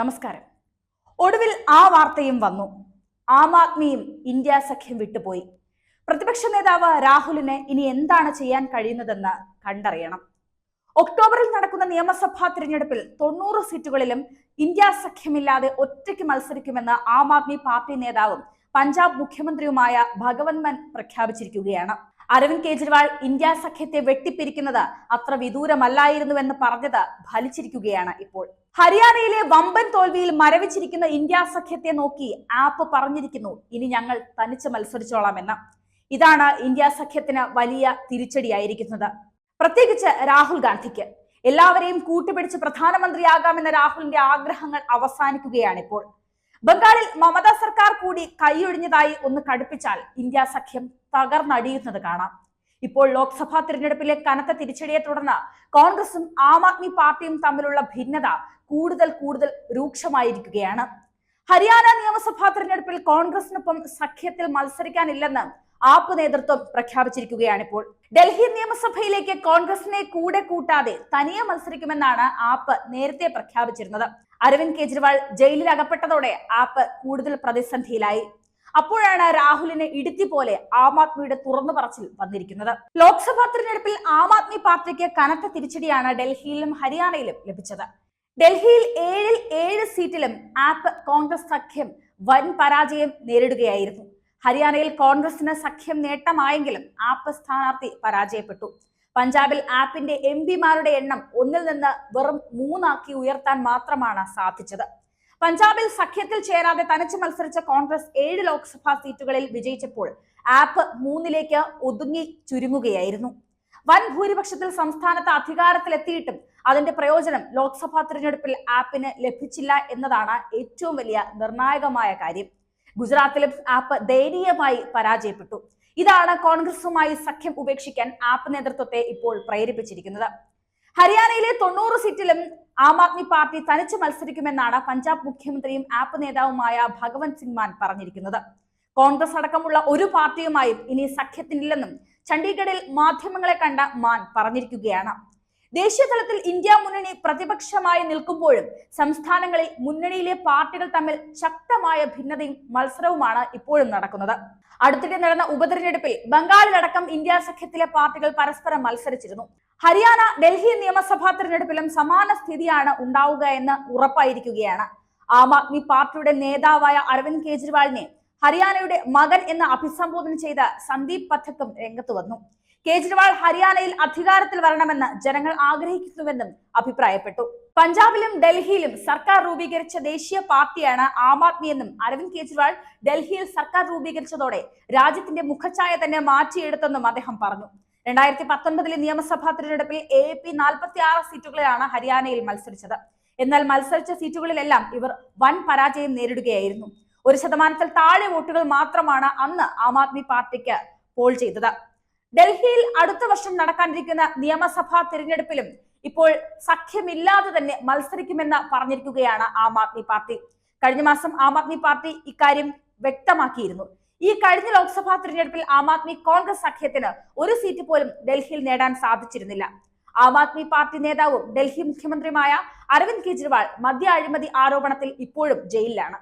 നമസ്കാരം. ഒടുവിൽ ആ വാർത്തയും വന്നു. ആം ആദ്മിയും ഇന്ത്യ സഖ്യം വിട്ടുപോയി. പ്രതിപക്ഷ നേതാവ് രാഹുലിന് ഇനി എന്താണ് ചെയ്യാൻ കഴിയുന്നതെന്ന് കണ്ടറിയണം. ഒക്ടോബറിൽ നടക്കുന്ന നിയമസഭാ തിരഞ്ഞെടുപ്പിൽ തൊണ്ണൂറ് സീറ്റുകളിലും ഇന്ത്യ സഖ്യമില്ലാതെ ഒറ്റയ്ക്ക് മത്സരിക്കുമെന്ന് ആം ആദ്മി പാർട്ടി നേതാവും പഞ്ചാബ് മുഖ്യമന്ത്രിയുമായ ഭഗവന്ത് മാൻ പ്രഖ്യാപിച്ചിരിക്കുകയാണ്. അരവിന്ദ് കെജ്രിവാൾ ഇന്ത്യ സഖ്യത്തെ വെട്ടിപ്പിരിക്കുന്നത് അത്ര വിദൂരമല്ലായിരുന്നുവെന്ന് പറഞ്ഞത് ഫലിച്ചിരിക്കുകയാണ് ഇപ്പോൾ. ഹരിയാനയിലെ വമ്പൻ തോൽവിയിൽ മരവിച്ചിരിക്കുന്ന ഇന്ത്യ സഖ്യത്തെ നോക്കി ആപ്പ് പറഞ്ഞിരിക്കുന്നു. ഇനി ഞങ്ങൾ തനിച്ച് മത്സരിച്ചോളാമെന്ന്. ഇതാണ് ഇന്ത്യ സഖ്യത്തിന് വലിയ തിരിച്ചടിയായിരിക്കുന്നത്. പ്രത്യേകിച്ച് രാഹുൽ ഗാന്ധിക്ക്. എല്ലാവരെയും കൂട്ടുപിടിച്ച് പ്രധാനമന്ത്രിയാകാമെന്ന രാഹുലിന്റെ ആഗ്രഹങ്ങൾ അവസാനിക്കുകയാണിപ്പോൾ. ബംഗാളിൽ മമതാ സർക്കാർ കൂടി കൈയൊഴിഞ്ഞതായി ഒന്ന് കടുപ്പിച്ചാൽ ഇന്ത്യ സഖ്യം തകർന്നടിയുന്നത് കാണാം. ഇപ്പോൾ ലോക്സഭാ തിരഞ്ഞെടുപ്പിലെ കനത്ത തിരിച്ചടിയെ തുടർന്ന് കോൺഗ്രസും ആം ആദ്മി പാർട്ടിയും തമ്മിലുള്ള ഭിന്നത കൂടുതൽ കൂടുതൽ രൂക്ഷമായിരിക്കുകയാണ്. ഹരിയാന നിയമസഭാ തിരഞ്ഞെടുപ്പിൽ കോൺഗ്രസിനൊപ്പം സഖ്യത്തിൽ മത്സരിക്കാനില്ലെന്ന് ആപ്പ് നേതൃത്വം പ്രഖ്യാപിച്ചിരിക്കുകയാണ് ഇപ്പോൾ. ഡൽഹി നിയമസഭയിലേക്ക് കോൺഗ്രസിനെ കൂടെ കൂട്ടാതെ തനിയെ മത്സരിക്കുമെന്നാണ് ആപ്പ് നേരത്തെ പ്രഖ്യാപിച്ചിരുന്നത്. അരവിന്ദ് കെജ്രിവാൾ ജയിലിൽ അകപ്പെട്ടതോടെ ആപ്പ് കൂടുതൽ പ്രതിസന്ധിയിലായി. അപ്പോഴാണ് രാഹുലിനെ ഇടുത്തി പോലെ ആം ആദ്മിയുടെ തുറന്നു പറച്ചിൽ വന്നിരിക്കുന്നത്. ലോക്സഭാ തിരഞ്ഞെടുപ്പിൽ ആം ആദ്മി പാർട്ടിക്ക് കനത്ത തിരിച്ചടിയാണ് ഡൽഹിയിലും ഹരിയാനയിലും ലഭിച്ചത്. ഡൽഹിയിൽ ഏഴിൽ ഏഴ് സീറ്റിലും ആപ്പ് കോൺഗ്രസ് സഖ്യം വൻ പരാജയം നേരിടുകയായിരുന്നു. ഹരിയാനയിൽ കോൺഗ്രസിന് സഖ്യം നേട്ടമായെങ്കിലും ആപ്പ് സ്ഥാനാർത്ഥി പരാജയപ്പെട്ടു. പഞ്ചാബിൽ ആപ്പിന്റെ എം പിമാരുടെ എണ്ണം ഒന്നിൽ നിന്ന് വെറും മൂന്നാക്കി ഉയർത്താൻ മാത്രമാണ് സാധിച്ചത്. പഞ്ചാബിൽ സഖ്യത്തിൽ ചേരാതെ തനിച്ച് മത്സരിച്ച കോൺഗ്രസ് ഏഴ് ലോക്സഭാ സീറ്റുകളിൽ വിജയിച്ചപ്പോൾ ആപ്പ് മൂന്നിലേക്ക് ഒതുങ്ങി ചുരുങ്ങുകയായിരുന്നു. വൻ ഭൂരിപക്ഷത്തിൽ സംസ്ഥാനത്ത് അധികാരത്തിലെത്തിയിട്ടും അതിന്റെ പ്രയോജനം ലോക്സഭാ തിരഞ്ഞെടുപ്പിൽ ആപ്പിന് ലഭിച്ചില്ല എന്നതാണ് ഏറ്റവും വലിയ നിർണായകമായ കാര്യം. ഗുജറാത്തിലും ആപ്പ് ദയനീയമായി പരാജയപ്പെട്ടു. ഇതാണ് കോൺഗ്രസുമായി സഖ്യം ഉപേക്ഷിക്കാൻ ആപ്പ് നേതൃത്വത്തെ ഇപ്പോൾ പ്രേരിപ്പിച്ചിരിക്കുന്നത്. ഹരിയാനയിലെ തൊണ്ണൂറ് സീറ്റിലും ആം ആദ്മി പാർട്ടി തനിച്ച് മത്സരിക്കുമെന്നാണ് പഞ്ചാബ് മുഖ്യമന്ത്രിയും ആപ്പ് നേതാവുമായ ഭഗവന്ത് സിംഗ് മാൻ പറഞ്ഞിരിക്കുന്നത്. കോൺഗ്രസ് അടക്കമുള്ള ഒരു പാർട്ടിയുമായും ഇനി സഖ്യത്തിനില്ലെന്നും ചണ്ഡീഗഡിൽ മാധ്യമങ്ങളെ കണ്ട മാൻ പറഞ്ഞിരിക്കുകയാണ്. ദേശീയ തലത്തിൽ ഇന്ത്യ മുന്നണി പ്രതിപക്ഷമായി നിൽക്കുമ്പോഴും സംസ്ഥാനങ്ങളിൽ മുന്നണിയിലെ പാർട്ടികൾ തമ്മിൽ ശക്തമായ ഭിന്നതയും മത്സരവുമാണ് ഇപ്പോഴും നടക്കുന്നത്. അടുത്തിടെ നടന്ന ഉപതെരഞ്ഞെടുപ്പിൽ ബംഗാളിലടക്കം ഇന്ത്യ സഖ്യത്തിലെ പാർട്ടികൾ പരസ്പരം മത്സരിച്ചിരുന്നു. ഹരിയാന ഡൽഹി നിയമസഭാ തെരഞ്ഞെടുപ്പിലും സമാന സ്ഥിതിയാണ് ഉണ്ടാവുക എന്ന് ഉറപ്പായിരിക്കുകയാണ്. ആം ആദ്മി പാർട്ടിയുടെ നേതാവായ അരവിന്ദ് കെജ്രിവാളിനെ ഹരിയാനയുടെ മകൻ എന്ന് അഭിസംബോധന ചെയ്ത സന്ദീപ് പഥക്കും രംഗത്ത് വന്നു. കേജ്രിവാൾ ഹരിയാനയിൽ അധികാരത്തിൽ വരണമെന്ന് ജനങ്ങൾ ആഗ്രഹിക്കുന്നുവെന്നും അഭിപ്രായപ്പെട്ടു. പഞ്ചാബിലും ഡൽഹിയിലും സർക്കാർ രൂപീകരിച്ച ദേശീയ പാർട്ടിയാണ് ആം ആദ്മി എന്നും അരവിന്ദ് കെജ്രിവാൾ ഡൽഹിയിൽ സർക്കാർ രൂപീകരിച്ചതോടെ രാജ്യത്തിന്റെ മുഖഛായ തന്നെ മാറ്റിയെടുത്തെന്നും അദ്ദേഹം പറഞ്ഞു. രണ്ടായിരത്തി പത്തൊൻപതിലെ നിയമസഭാ തിരഞ്ഞെടുപ്പിൽ എ പി നാൽപ്പത്തി ആറ് സീറ്റുകളിലാണ് ഹരിയാനയിൽ മത്സരിച്ചത്. എന്നാൽ മത്സരിച്ച സീറ്റുകളിലെല്ലാം ഇവർ വൻ പരാജയം നേരിടുകയായിരുന്നു. ഒരു ശതമാനത്തിൽ താഴെ വോട്ടുകൾ മാത്രമാണ് അന്ന് ആം ആദ്മി പാർട്ടിക്ക് പോൾ ചെയ്തത്. ഡൽഹിയിൽ അടുത്ത വർഷം നടക്കാനിരിക്കുന്ന നിയമസഭാ തിരഞ്ഞെടുപ്പിലും ഇപ്പോൾ സഖ്യമില്ലാതെ തന്നെ മത്സരിക്കുമെന്ന് പറഞ്ഞിരിക്കുകയാണ് ആം ആദ്മി പാർട്ടി. കഴിഞ്ഞ മാസം ആം ആദ്മി പാർട്ടി ഇക്കാര്യം വ്യക്തമാക്കിയിരുന്നു. ഈ കഴിഞ്ഞ ലോക്സഭാ തിരഞ്ഞെടുപ്പിൽ ആം ആദ്മി കോൺഗ്രസ് സഖ്യത്തിന് ഒരു സീറ്റ് പോലും ഡൽഹിയിൽ നേടാൻ സാധിച്ചിരുന്നില്ല. ആം ആദ്മി പാർട്ടി നേതാവും ഡൽഹി മുഖ്യമന്ത്രിയുമായ അരവിന്ദ് കെജ്രിവാൾ മദ്യ അഴിമതി ആരോപണത്തിൽ ഇപ്പോഴും ജയിലിലാണ്.